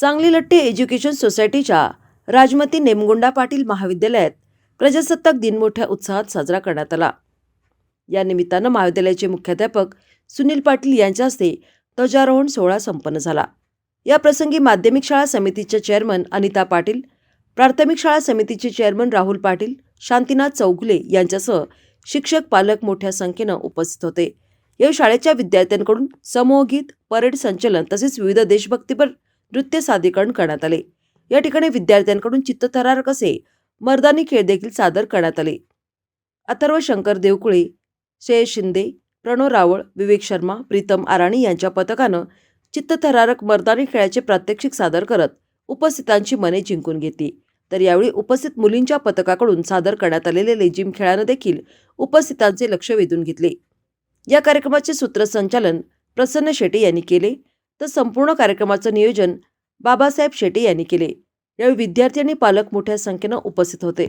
सांगली लट्टे एज्युकेशन सोसायटीच्या राजमती नेमगुंडा पाटील महाविद्यालयात प्रजासत्ताक दिन मोठ्या उत्साहात साजरा करण्यात आला. या निमित्तानं महाविद्यालयाचे मुख्याध्यापक सुनील पाटील यांच्या हस्ते ध्वजारोहण सोहळा संपन्न झाला. या प्रसंगी माध्यमिक शाळा समितीच्या चेअरमन अनिता पाटील प्राथमिक शाळा समितीचे चेअरमन राहुल पाटील शांतीनाथ चौगुले यांच्यासह शिक्षक पालक मोठ्या संख्येनं उपस्थित होते. या शाळेच्या विद्यार्थ्यांकडून समूहगीत परेड संचलन तसेच विविध देशभक्तीपर नृत्य सादरीकरण करण्यात आले. या ठिकाणी विद्यार्थ्यांकडून चित्तथरारक असे मर्दानी खेळ देखील सादर करण्यात आले. अथर्व शंकर देवकुळे श्रेयस शिंदे प्रणव रावळ विवेक शर्मा प्रीतम आराणी यांच्या पथकानं चित्तथरारक मर्दानी खेळाचे प्रात्यक्षिक सादर करत उपस्थितांची मने जिंकून घेतली. तर यावेळी उपस्थित मुलींच्या पथकाकडून सादर करण्यात आलेले लेजिम खेळानं देखील उपस्थितांचे लक्ष वेधून घेतले. या कार्यक्रमाचे सूत्रसंचालन प्रसन्न शेटे यांनी केले. तर संपूर्ण कार्यक्रमाचं नियोजन बाबासाहेब शेटे यांनी केले. यावेळी विद्यार्थी आणि पालक मोठ्या संख्येनं उपस्थित होते.